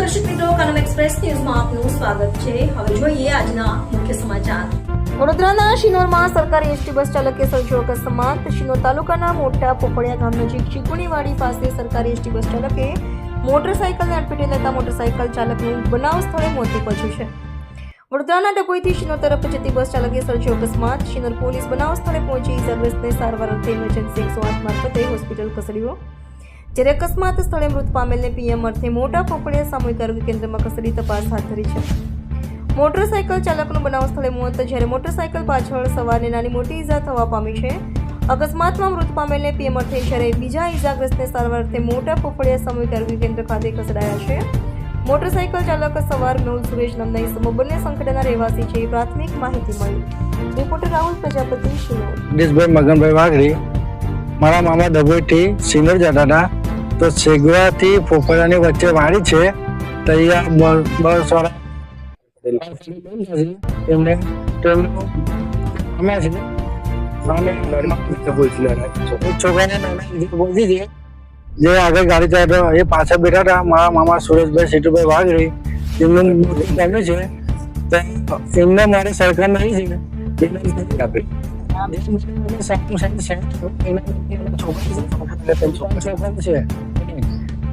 દર્શક મિત્રો કનમ એક્સપ્રેસ ન્યૂઝમાં આપનું સ્વાગત છે. હવે જોઈએ આજના મુખ્ય સમાચાર. વડોદરાના શિનોરમાં સરકારી એસટી બસ ચાલકે સર્જ્યો અકસ્માત. શિનોર તાલુકાના મોટા પોપડિયા ગામ નજીક ચીકુણીવાડી પાસે સરકારી એસટી બસ ચાલકે મોટરસાઇકલને અડફેટે લેતા મોટરસાઇકલ ચાલકનું બનાવ સ્થળે મોત નીપજ્યું છે. વડોદરાના ડભોઈથી શિનોર તરફ જતી બસ ચાલકે સર્જ્યો અકસ્માત. શિનોર પોલીસ બનાવ સ્થળે પહોંચી ઇજાગ્રસ્તને સારવાર અર્થે ઇમરજન્સી એકસો આઠ મારફતે હોસ્પિટલ ખસેડ્યો. જ્યારે અકસ્માત સ્થળે મૃત પામેલને પીએમ અર્થે મોટા પોપડીયા સામૂહિક આરોગ્ય કેન્દ્રમાં કસરી તપાસ હાથ ધરી છે. મોટરસાઇકલ ચાલકનું બનાવ સ્થળે મોત, જ્યારે મોટરસાઇકલ પાછળ સવારને નાની મોટી ઈજા થવા પામી છે. અકસ્માતમાં મૃત પામેલને પીએમ અર્થે જ્યારે બીજા ઈજાગ્રસ્તને સારવાર અર્થે મોટા પોપડિયા સામૂહિક આરોગ્ય કેન્દ્ર ખાતે ખસેડાયા છે. મોટરસાઇકલ ચાલક સવાર મેહુલ સુરેશ નામના ઇસમો બંને સંકટના રહેવાસી છે. એ પ્રાથમિક માહિતી મળી. રિપોર્ટર રાહુલ પ્રજાપતિ શિનોર દિનેશભાઈ મગનભાઈ વાઘરી, મારા મામા ડભોઈથી સિંગર જતા તો સેગવાથી પોપડાની વચ્ચે વાડી છે. તો અહીંયા બસ એમને છોકરાને જે આગળ ગાડી ચલાવતો એ પાછળ બેઠા હતા. મારા મામા સુરેશભાઈ સીટુભાઈ વાઘરી એમનું મોટું છે. એમને મારે સરકાર નહીં છે આપે. છે.